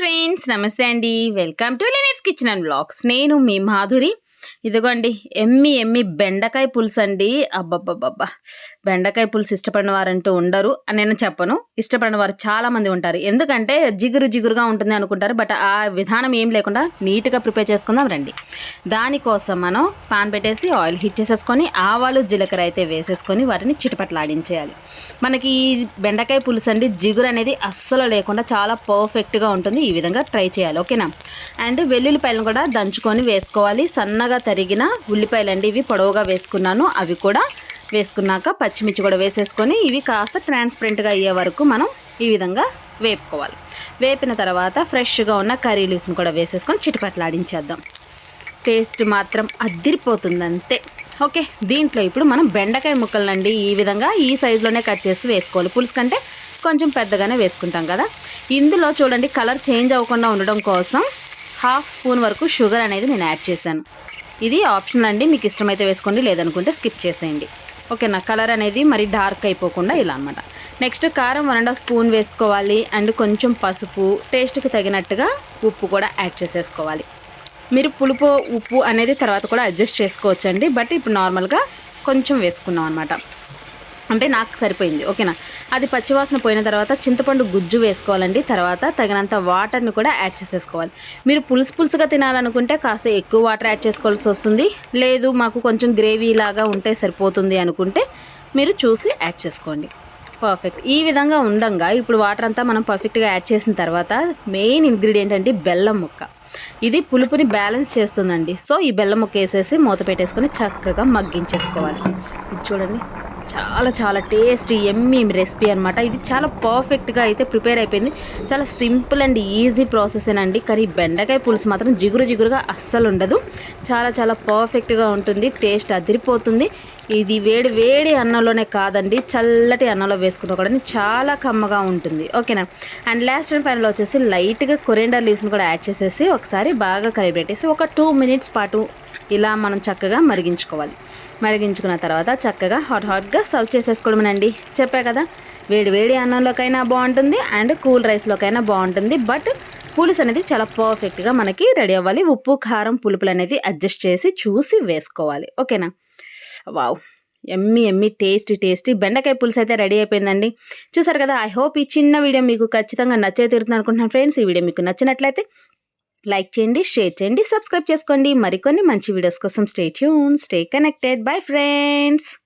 train. Friends నమస్తే అండి. Welcome to Linit's kitchen and blogs. నేను మీ మాధురి. ఇదిగోండి ఎమ్మి ఎమ్మి బెండకాయ పులుసు అండి. అబ్బబ్బబ్బబ్బా. బెండకాయ పులుసు ఇష్టపడిన వారంటూ ఉండరు. అని నేను చెప్పను. ఇష్టపడిన వారు చాలా మంది ఉంటారు. ఎందుకంటే జిగురు జిగురుగా ఉంటుంది అనుకుంటారు. బట్ ఆ విధానం ఏం లేకుండా నీట్గా ప్రిపేర్ చేసుకుందాం రండి. దానికోసం మనం పాన్ పెట్టేసి ఆయిల్ హీట్ చేసేసుకొని ఆవాలు జీలకర్ర అయితే వేసేసుకొని వాటిని చిటపట్లాడించేయాలి. మనకి ఈ బెండకాయ పులుసు అండి. జిగురు అనేది అస్సలు లేకుండా చాలా పర్ఫెక్ట్గా ఉంటుంది. ఈ విధంగా ట్రై చేయాలి ఓకేనా? అండ్ వెల్లుల్లిపాయలను కూడా దంచుకొని వేసుకోవాలి. సన్నగా తరిగిన ఉల్లిపాయలు అండి ఇవి పొడవుగా వేసుకున్నాను. అవి కూడా వేసుకున్నాక పచ్చిమిర్చి కూడా వేసేసుకొని ఇవి కాస్త ట్రాన్స్పరెంట్గా అయ్యే వరకు మనం ఈ విధంగా వేపుకోవాలి. వేపిన తర్వాత ఫ్రెష్గా ఉన్న కర్రీ లీవ్స్ని కూడా వేసేసుకొని చిటిపట్లాడించేద్దాం టేస్ట్ మాత్రం అద్దిరిపోతుంది అంతే ఓకే దీంట్లో ఇప్పుడు మనం బెండకాయ ముక్కలనండి ఈ విధంగా ఈ సైజులోనే కట్ చేసి వేసుకోవాలి. పులుసు కంటే కొంచెం పెద్దగానే వేసుకుంటాం కదా. ఇందులో చూడండి కలర్ చేంజ్ అవ్వకుండా ఉండడం కోసం హాఫ్ స్పూన్ వరకు షుగర్ అనేది నేను యాడ్ చేశాను. ఇది ఆప్షనల్ అండి మీకు ఇష్టమైతే వేసుకోండి లేదనుకుంటే స్కిప్ చేసేయండి. ఓకేనా? కలర్ అనేది మరి డార్క్ అయిపోకుండా ఇలా అనమాట నెక్స్ట్ కారం వన్ అండ్ హాఫ్ స్పూన్ వేసుకోవాలి అండ్ కొంచెం పసుపు టేస్ట్కి తగినట్టుగా ఉప్పు కూడా యాడ్ చేసేసుకోవాలి. మీరు పులుపు ఉప్పు అనేది తర్వాత కూడా అడ్జస్ట్ చేసుకోవచ్చండి బట్ ఇప్పుడు నార్మల్గా కొంచెం వేసుకున్నాం అనమాట అంటే నాకు సరిపోయింది ఓకేనా? అది పచ్చివాసన పోయిన తర్వాత చింతపండు గుజ్జు వేసుకోవాలండి. తర్వాత తగినంత వాటర్ని కూడా యాడ్ చేసేసుకోవాలి. మీరు పులుసు పులుసుగా తినాలనుకుంటే కాస్త ఎక్కువ వాటర్ యాడ్ చేసుకోవాల్సి వస్తుంది. లేదు మాకు కొంచెం గ్రేవీ లాగా ఉంటే సరిపోతుంది అనుకుంటే మీరు చూసి యాడ్ చేసుకోండి. పర్ఫెక్ట్. ఈ విధంగా ఉండంగా ఇప్పుడు వాటర్ అంతా మనం పర్ఫెక్ట్గా యాడ్ చేసిన తర్వాత మెయిన్ ఇంగ్రీడియంట్ అంటే బెల్లం ముక్క. ఇది పులుపుని బ్యాలెన్స్ చేస్తుందండి. సో ఈ బెల్లం ముక్క వేసేసి మూత పెట్టేసుకొని చక్కగా మగ్గించేసుకోవాలి. చూడండి. చాలా చాలా టేస్టీ ఎమ్మి రెసిపీ అనమాట ఇది చాలా పర్ఫెక్ట్గా అయితే ప్రిపేర్ అయిపోయింది. చాలా సింపుల్ అండ్ ఈజీ ప్రాసెసేనండి కానీ బెండకాయ పులుసు మాత్రం జిగురు జిగురుగా అస్సలు ఉండదు. చాలా చాలా పర్ఫెక్ట్గా ఉంటుంది. టేస్ట్ అదిరిపోతుంది. ఇది వేడి వేడి అన్నంలోనే కాదండి. చల్లటి అన్నంలో వేసుకున్న కూడా చాలా కమ్మగా ఉంటుంది. ఓకేనా? అండ్ లాస్ట్ అండ్ ఫైనల్ వచ్చేసి లైట్గా కొరియండర్ లీవ్స్ని కూడా యాడ్ చేసేసి ఒకసారి బాగా కలిపెట్టేసి ఒక టూ మినిట్స్ పాటు ఇలా మనం చక్కగా మరిగించుకోవాలి. మరిగించుకున్న తర్వాత చక్కగా హాట్ హాట్గా సర్వ్ చేసేసుకోవడమేనండి చెప్పా కదా వేడి వేడి అన్నంలోకైనా బాగుంటుంది అండ్ కూల్ రైస్లోకైనా బాగుంటుంది. బట్ పులుసు అనేది చాలా పర్ఫెక్ట్గా మనకి రెడీ అవ్వాలి. ఉప్పు కారం పులుపులు అనేది అడ్జస్ట్ చేసి చూసి వేసుకోవాలి. ఓకేనా? Wow yummy yummy tasty tasty బెండకాయ పులుసు అయితే రెడీ అయిపోయిందండి. చూసారు కదా ఐ హోప్ ఈ చిన్న వీడియో మీకు ఖచ్చితంగా నచ్చే తీరుతుంది అనుకుంటున్నాను ఫ్రెండ్స్ ఈ వీడియో మీకు నచ్చినట్లయితే లైక్ చేయండి షేర్ చేయండి సబ్స్క్రైబ్ చేసుకోండి. మరికొన్ని మంచి వీడియోస్ కోసం stay tune stay connected. Bye friends.